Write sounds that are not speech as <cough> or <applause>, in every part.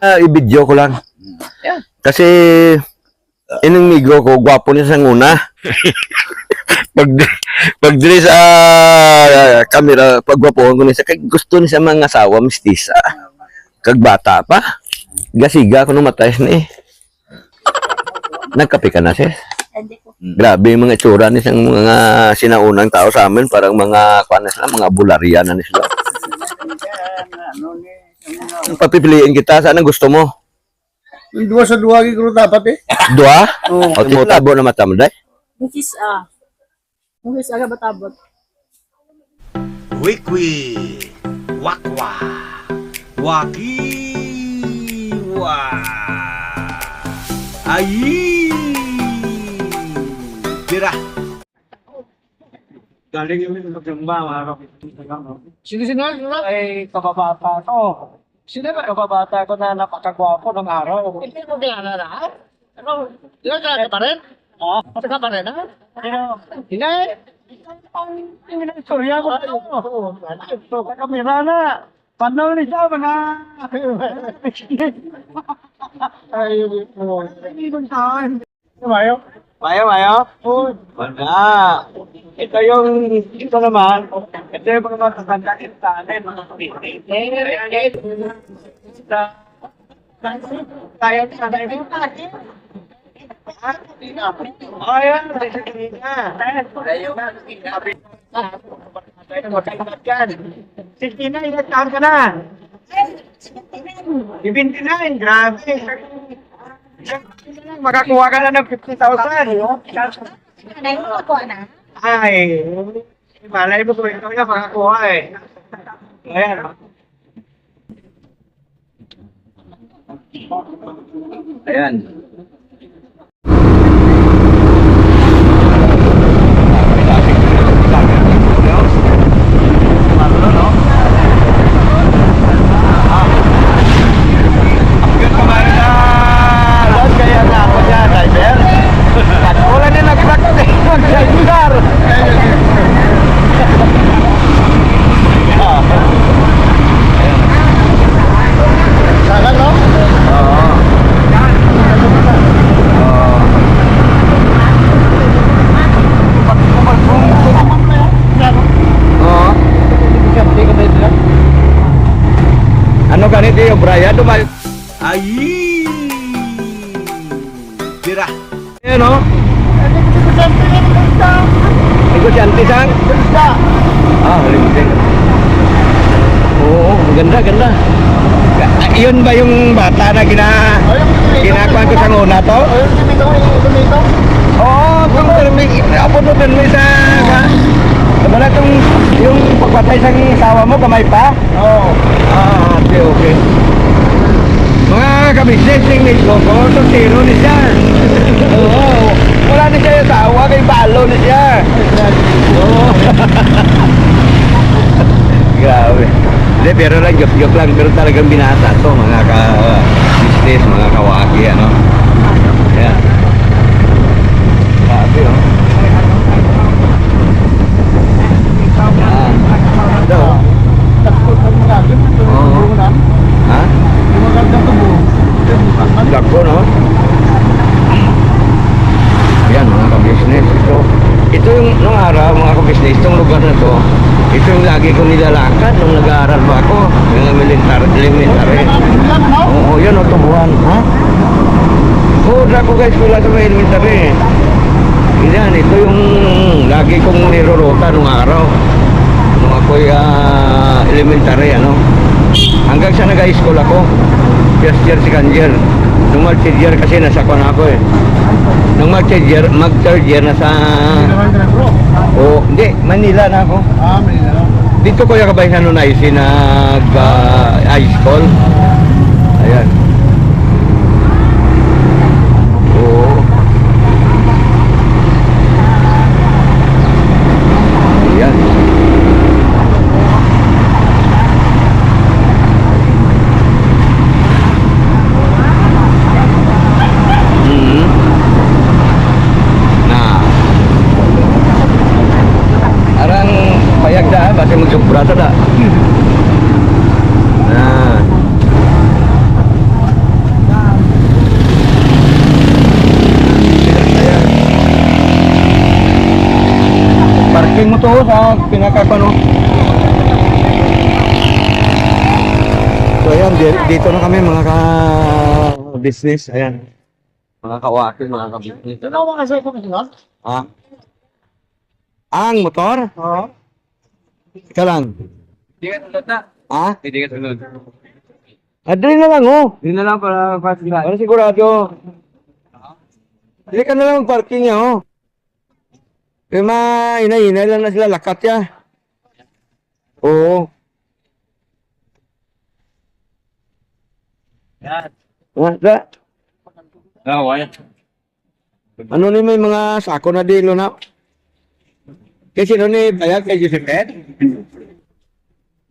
Ah, i-video ko lang. Yeah. Kasi, inong migo ko, gwapo niya sa nguna. <laughs> pag, pag dili sa ah, camera, pag gwapo ko niya, kay gusto niya sa mga asawa, mistisa. Kag bata pa. Gasiga ko nung matayas na eh. Nagkape ka na, sis? Po. Grabe yung mga itsura ni isang mga sinaunang tao sa amin, parang mga, kuan na sila, mga bularya na ni sila. Papipiliin kita, saan ang gusto mo? Yung dua sa dua gigro dapat eh. Dua? Oo. O tumutabo na mata mo, day? Mrs. Ah. Mrs. Aga Batabot. Wikwi, wakwa, wakiwa, ayi, tira. Galing yung magdamba, mga kapitid. Sino-sino? Ay, kababata ko. Sino ba kababata ko na napakagwapo ng araw? Hindi mo kilala na? Ano? Di ba kilala pa rin? Oh, Kasi ka pa rin, ha? ano? <laughs> Hindi. Ang istorya ko. Ito, kamera na. Panaw ni siya, mga... Ay, oh. Hindi ko saan. Mayo? Mayo, Mayo? Oo. Wala. Ito yung, ito naman, ito yung mga mataganda sa amin, mga kapitid. Tayo sa amin. Ayan, sige na. Sige na, ilan taon ka na? 29, grabe. Makakuha ka na ng 50,000. Ano yung ako na? Ay, malay mo kung ikaw na makakuha eh. Ayan. Ayan. Ganda, ganda. Yun ba yung bata na gina ginakuha ko sa nguna to? Ayun, tumito, tumito. Oo, kung termik, ako to termik sa... ka- Wala tong yung pagpatay sa asawa mo, kamay pa? Oo. Ah, okay, okay. Mga kabisnes ng Mexico ko, tiro ni siya. Oo. Wala na siya yung tawa, kay balo na siya. Oo. <laughs> Grabe. Hindi, pero lang, joke-joke lang. Pero talagang binasa to, mga ka-business, mga kawaki, ano. Yan. Grabe, oh. Yan. Ito, oh. Oo. Ha? Lako, no? Yan, mga ka-business. Ito, ito yung, nung araw, mga ka-business, itong lugar na to, ito yung lagi ko nilalakad nung nag-aaral pa ako. Yung militar, elementary. Oo, yun, o, tubuhan. Ha? Oo, oh, ko guys, wala sa mga elementary. Yan, ito yung lagi kong nirorota nung araw. Nung ako'y ah, elementary, ano. Hanggang sa nag-high school ako. First year, second year. Nung mag-third year kasi nasa kon ako eh. Nung mag-third year, mag-third year nasa... Oh, hindi, Manila na ako. Ah, Manila, no? Dito ko yung kabayan nung nais nag ah, high school. Ayan, di- dito na kami mga ka-business. Ayan. Mga kawakil, mga ka-business. Ano mo kasi kung ano? Ah. Ang motor? Oo. Ika lang. Hindi ka tulad na. Ah? Hindi ka tulad. Adali na lang oh. Hindi na lang para fast sila. Para sigurado. Hindi ka na lang parking niya oh. Kaya ma, inay-inay lang na sila lakat ya. Oo. Yan. Ah, da. Ah, wala. Ano ni may mga sako na dilo na? Kaya sino ni bayag kay Josephet?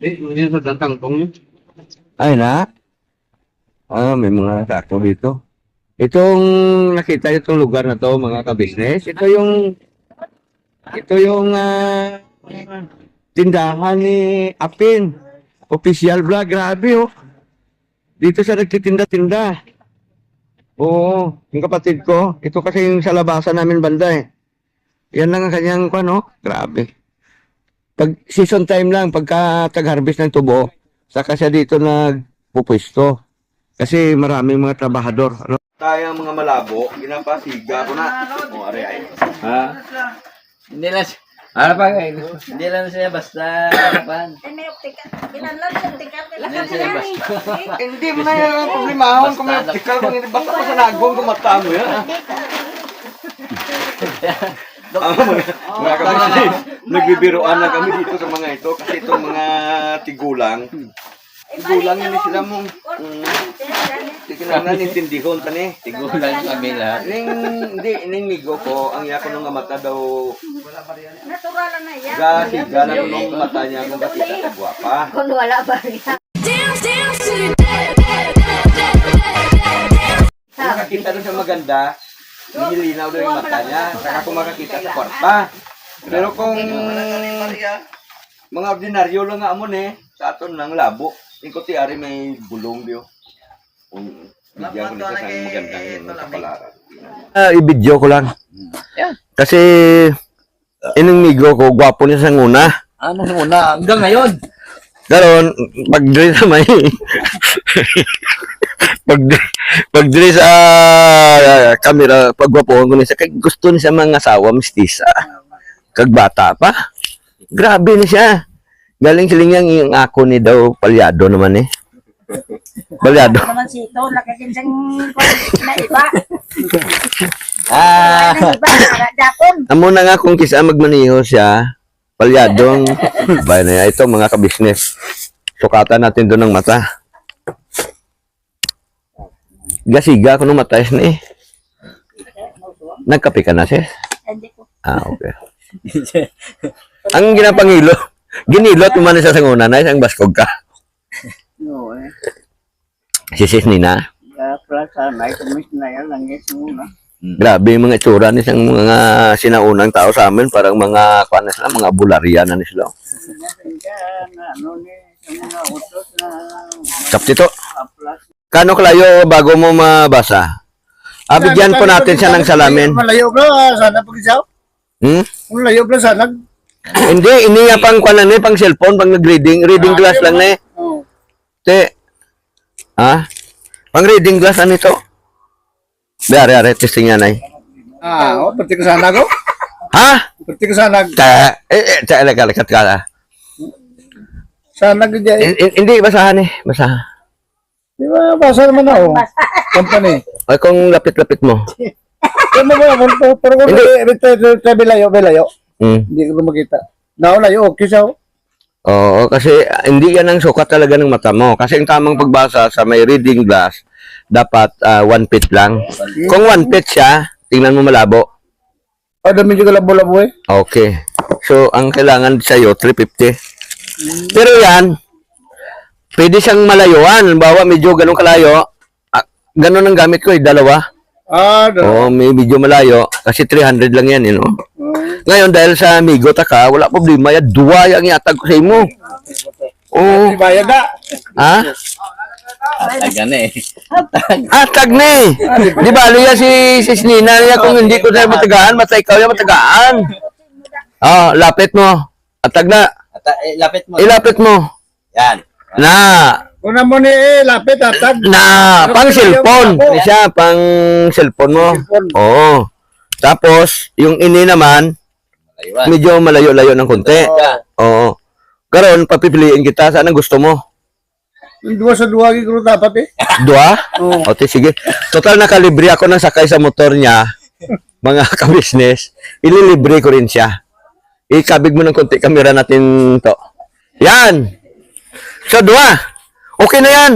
Eh, hindi sa dantang tong yun. Ay na. Ah, may mga sako dito. Itong nakita itong lugar na to mga ka-business, ito yung ito yung ah, tindahan ni Apin. Official vlog, grabe oh. Dito sa nagtitinda-tinda. Oo, yung kapatid ko, ito kasi yung sa labasan namin banda eh. Yan lang ang kanyang ano, grabe. Pag season time lang, pagka tag-harvest ng tubo, saka siya dito nagpupwesto. Kasi maraming mga trabahador. Ano? Tayo mga malabo, ginapasiga ko na. O, are ay. Ha? Hindi lang. Ano pa kayo? Hindi lang siya basta pan. Ay, may optika. Kinanlan sa optika. Kailangan siya na basta. Hindi mo na yan ang problemahon kung may optical, kung hindi basta ko sa nagong kumata mo yan. ha? Ah, mga, mga kapatid, nagbibiroan na kami dito sa mga ito kasi itong mga tigulang, tigulang yun sila mo. Hindi ko na nintindihon tani. Tigulang kami lahat. Ning, hindi, ning migo ko, ang iya ko nung mata daw, Natural na yan. gasi, gala ko nung mata niya kung bakit ka gwapa. Kung wala ba rin. Makakita doon sa maganda, nilinaw doon yung mata niya, saka kung makakita sa kwarta. Pero kung mga ordinaryo lang nga amon eh, sa aton ng labo, yung kuti ari may bulong diyo. Kung bigyan ko nito sa magandang kapalaran. Ah, i-video ko lang. Kasi, ining migo ko, gwapo niya sa nguna. Ano muna? Hanggang ngayon. Karon pag diri sa may <laughs> pag pag diri sa ah, camera pagwapoon ko ni sa kay gusto ni sa mga asawa mistisa. Kag bata pa. Grabe ni siya. Galing siling yang yung ako ni daw palyado naman eh. Palyado. naman si ito. Nakakinsang na iba. <laughs> Ah, Na iba. Dapon. amo na nga kung kisa magmaniho siya. Palyadong <laughs> bay na ito mga ka-business. Sukatan natin doon ng mata. Gasiga ko ng mata na eh. Nagkape ka na sis? Hindi ko. Ah, okay. <laughs> Ang ginapangilo, ginilot mo man sa sanguna na isang baskog ka. No, eh. Si sis Nina. Sa night commission na yan lang yes muna. Grabe yung mga itsura ni isang mga sinaunang tao sa amin. Parang mga, kuan na sila, mga bularya na ni sila. Na ano ni sa mga utos na Kaptito, aplas. kano kalayo bago mo mabasa? Ah, bigyan po natin siya ng salamin. Malayo ba sana pag isaw? Hmm? Malayo ba sana? Hindi, ini nga pang kuan na ni, pang cellphone, pang nag-reading. Reading glass lang ni. Oh. Te. Ha? Pang reading glass ano ito? Dari, ari, testing yan ay. Ah, oh, pati ko sana ko. Ha? Pati ko sana Ta, eh, eh, ta, lekat ka ka. sana gid. Eh, eh, Hindi, basahan eh. Basahan. Di ba basa naman ako. Company. Ay, kung lapit-lapit mo. Ano ba pero ko rito belayo belayo. Hmm. Hindi ko makita. Naulayo okay siya. Oh. Oo, kasi ah, hindi yan ang sukat talaga ng mata mo. Kasi ang tamang pagbasa sa may reading glass, dapat ah, one feet lang. Kung one feet siya, tingnan mo malabo. Oh, dami juga labo-labo eh. Okay. So, ang kailangan sa'yo, 350. Pero yan, pwede siyang malayuan. Halimbawa, medyo ganun kalayo. Ah, ganun ang gamit ko eh, dalawa. Ah. Oo, may medyo malayo. Kasi 300 lang yan, you know. Ngayon, dahil sa amigo taka, wala problema yan. Duwa yung iatag ko sa imo. Oo. Di bayad na. Ha? Taga na eh. Ah, tag na eh. Di ba, yan si, si Nina niya kung hindi ko tayo matagaan, basta ikaw yung matagaan. Ah, lapit mo. Atag na. At, eh, lapit mo. Ilapit mo. Yan. Na. Una mo ni eh, lapit atag. Na. Pang cellphone. Hindi siya. Pang cellphone mo. Oo. Tapos, yung ini naman, Aywan. medyo malayo-layo ng konti. Oo. Karon, papipiliin kita. Saan ang gusto mo? Dua sa duwa gigro dapat eh. <laughs> Dua? O, te, sige. Total nakalibre ako ng sakay sa motor niya. <laughs> Mga ka-business. Ililibre ko rin siya. Ikabig mo ng konti kamera natin to. Yan! So, dua. Okay na yan.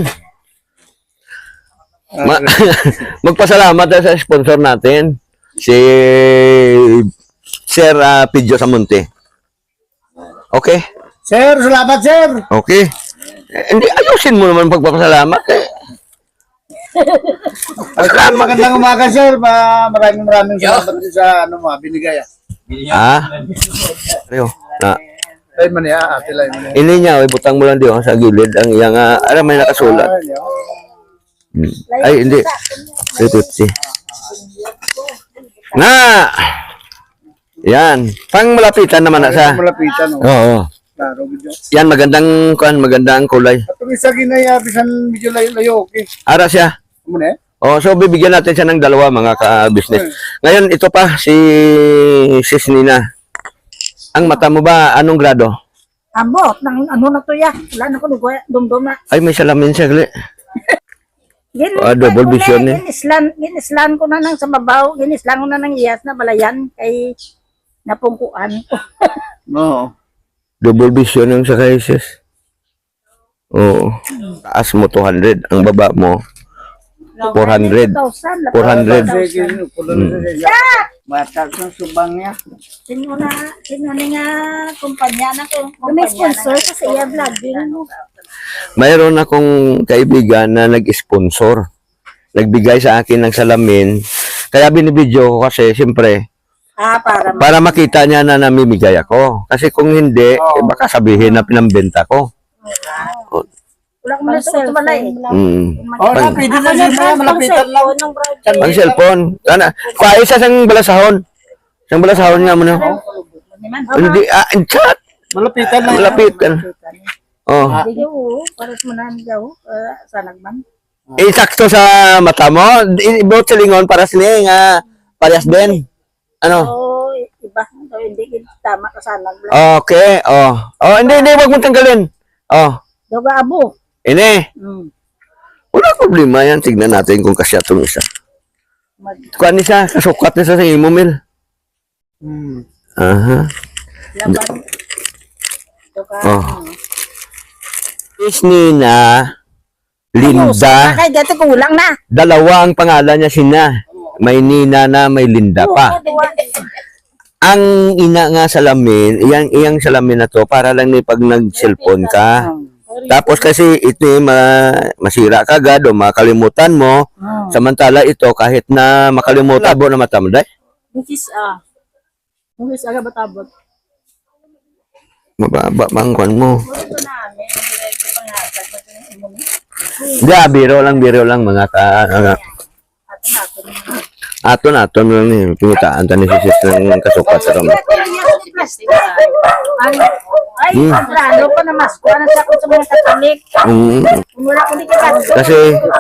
Ma- <laughs> Magpasalamat sa sponsor natin. Si Sir uh, Pidjo Samonte. Okay? Sir, salamat sir. Okay. Eh, hindi, ayusin mo naman pagpapasalamat eh. <laughs> Salamat. Magandang umaga sir. Ma maraming maraming salamat sa ano mo, binigay ah. Ah? Ayo. Na. Ay man ya, ate lay man ya. Ini niya, oy, butang mo lang di oh, sa gilid ang iyang uh, alam may nakasulat. Ay, yo. Hmm. Ay, hindi. 350. Na! Yan. Pang malapitan naman na sa. Malapitan oh. Oo. Gid. Yan, magandang kuan, magandang kulay. At isa ginaya bisan medyo layo okay. Ara siya. Amo na eh. Oh, so bibigyan natin siya ng dalawa mga ka-business. Ngayon, ito pa, si Sis Nina. Ang mata mo ba, anong grado? Ambot, nang ano na to ya. Wala na ko dumdum na. Ay, may salamin siya, gali. <laughs> Gin, Ah, double vision eh. Ginislan, ginislan ko na nang sa babaw, ginislan ko na nang iyas na balayan kay napungkuan <laughs> ko. No. Double vision yung sa kay Sis. Oo. Taas mo 200. Ang baba mo, 400. 2,000. 400. Sige, kulo na siya. Matag ng subang niya. Sino na, sino na nga kumpanya na ko. May sponsor kasi iya vlogging mo. Mayroon akong kaibigan na nag-sponsor. Nagbigay sa akin ng salamin. Kaya binibidyo ko kasi, siyempre, Ah, para para makita niya na namimigay ako. Kasi kung hindi, eh, baka sabihin na pinambenta ko. Wala ko na sa tumalay. Mm. Oh, na pwede na siya na malapitan lang. Ang cellphone. Sana, kuha isa sang balasahon. Sang balasahon nga mo na. Hindi, ah, in chat. Malapitan lang. Malapit ka na. Oh. Para mo na daw, sa nagman. Eh, sakto sa mata mo. Ibot sa lingon para sila nga parehas din. Ano? Oo, iba. So, hindi tama ka sa naglan. Okay. Oh. Oh, hindi, hindi. Huwag mong tanggalin. Oh. Doga abo. Ini. Mm. Wala problema yan. Tignan natin kung kasya itong isa. Mag- Kuha ni siya. Kasukat niya sa imo, Mil. Hmm. Aha. Laban. Doga. Oh. Is Nina. Linda. Kay dito kulang na. Dalawa ang pangalan niya sina. May Nina na may Linda pa. Ang ina nga salamin, iyang iyang salamin na to para lang ni pag nag-cellphone ka. Tapos kasi ito eh, ma, masira ka agad o makalimutan mo. Samantala ito kahit na makalimutan mo na mata mo, day, Mungkis ah. Mungkis aga batabot. mababa bang kwan mo. Hindi, ah, biro lang, biro lang mga ka, ano, aton, aton lang ni, pinitaan ta ni si sis ng kasukat sa ram. Ay, kontrado pa na mas. Kuha na siya kung sa mga katolik. Mm, kasi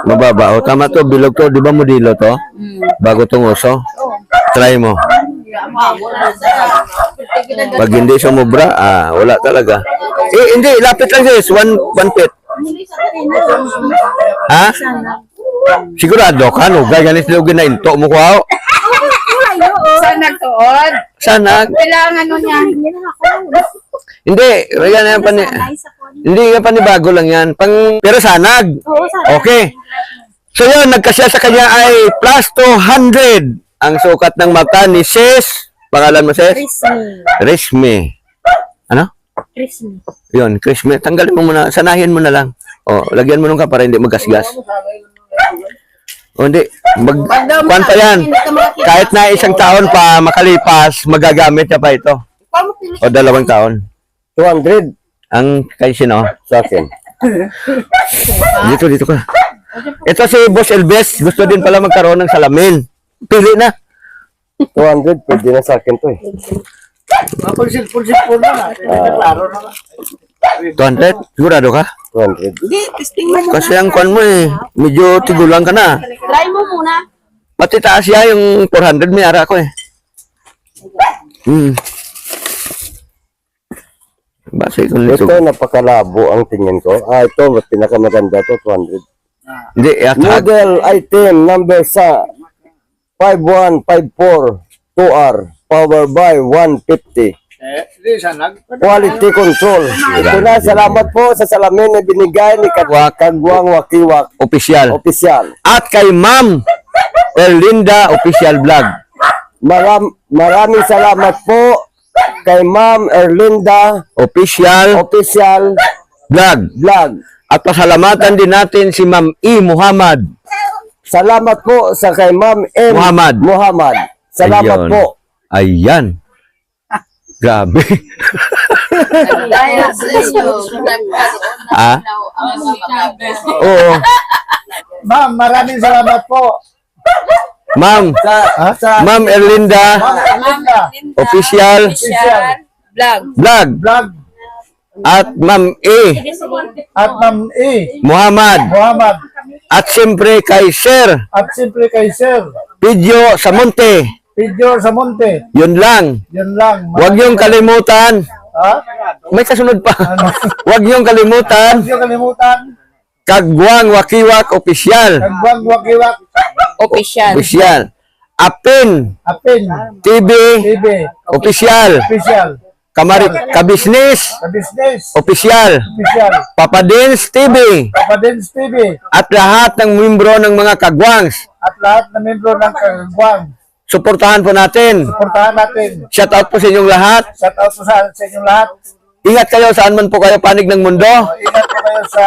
mababa. O tama to, bilog to. Di ba modelo to? Bago tong uso. Try mo. Pag hindi sumubra, ah, wala talaga. Eh, hindi. Lapit lang sis. One, one feet. Ha? Sigurado ka, no? Gaya ganis lugin na into mo ko. Saan nagtuon? Sana. Kailangan nun niya. Hindi. Yan yan pani. Hindi yan panibago lang yan. Pang, pero sanag. Okay. So yun, nagkasya sa kanya ay plus 200 ang sukat ng mata ni Sis. Pangalan mo, Sis? Risme. Ano? Christmas. Yun, Krisme. Tanggalin mo muna. Sanahin mo na lang. O, lagyan mo nung ka para hindi magasgas. O, hindi. Mag, kwan pa yan. Kahit na isang taon pa makalipas, magagamit niya pa ito. O, dalawang taon. 200. Ang kay sino? Sa akin. <laughs> dito, dito ka. Ito si Boss Elves. Gusto din pala magkaroon ng salamin. Pili na. 200, pwede na sa akin to eh. Mga pagsilpon-silpon na na. Klaro na na. 200? Sigurado ka? 200. Kasi ang kwan mo eh, medyo tigulang ka na. Try mo muna. Pati taas siya yung 400 may ara ko eh. Hmm. Base ko nito. Ito, napakalabo ang tingin ko. Ah, ito, mas pinakamaganda to, 200. Hindi, at Model item number sa 5154 2R power by 150. Eh. Quality control. Ito na, salamat po sa salamin na binigay ni Kagwang, Wakiwak official. Official. At kay Ma'am Erlinda Official Vlog. Maram, maraming salamat po kay Ma'am Erlinda Official Official Vlog. Vlog. At pasalamatan din natin si Ma'am E. Muhammad. Salamat po sa kay Ma'am M. Muhammad. Muhammad. Salamat Ayun. po. Ayan. Grabe. Dahil sa iyo. ah? <laughs> Oo. Ma'am, maraming salamat po. Ma'am, Sa, sa, Ma'am Erlinda official Vlog. Vlog. vlog At Ma'am E. at Ma'am E. Muhammad. Muhammad At siyempre kay Sir at siyempre kay Sir Video Samonte. Pedro Samonte. Yun lang. Yun lang. Huwag niyong kalimutan. Ha? May kasunod pa. Ano? <laughs> Huwag niyong kalimutan. Huwag niyo kalimutan. Kagwang Wakiwak Official. Kagwang wakiwak. Official. Official. Apin Apin. TV TV. Official. Official. Kamari Kabisnes Sa business. Official. Official. Papadins TV. Papadens TV. At lahat ng membro ng mga kagwangs. At lahat na membro ng Kagwang. Suportahan po natin. Suportahan natin. Shout out po sa inyong lahat. Shout out po sa, sa inyong lahat. Ingat kayo saan man po kayo panig ng mundo. Ingat po kayo sa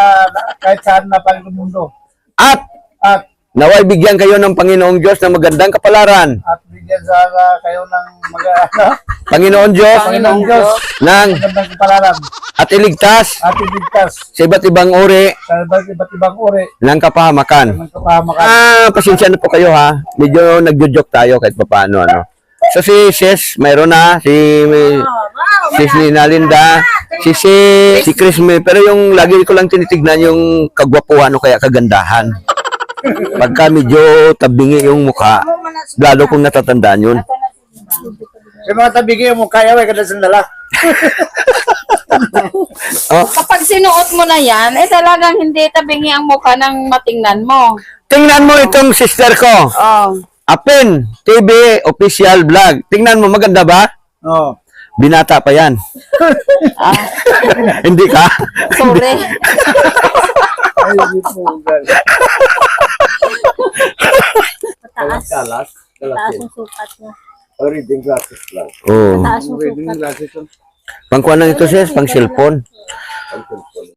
kahit saan na pang mundo. At At naway bigyan kayo ng Panginoong Diyos ng magandang kapalaran. at bigyan sana kayo ng mga ano, Panginoon Diyos Panginoong Diyos ng magandang kapalaran at iligtas at iligtas sa iba't ibang uri sa iba't iba't ibang uri ng kapahamakan. ng kapahamakan. Ah, pasensya na po kayo ha. Medyo nagjo-joke tayo kahit papaano ano. So si Sis, mayroon na si si Nina Linda, si si si Chris May, pero yung lagi ko lang tinitignan yung kagwapuhan o kaya kagandahan. Pagka medyo tabingi yung mukha, lalo kong natatandaan yun. Sa mga tabigi mo kaya way kada sandala. <laughs> Oh, Kapag sinuot mo na yan, eh talagang hindi tabingi ang mukha ng matingnan mo. tingnan mo itong sister ko. Oh. Apin TV official vlog. Tingnan mo maganda ba? Oh. Binata pa yan. <laughs> Hindi ka? Sorry. Ay, <laughs> po. Kalas. Kalas. sukat niya. Reading glasses lang. Oo. Taas yung Pwede sukat. glasses ko. Pangkuhan lang ito sis, pang cellphone. Ang cellphone.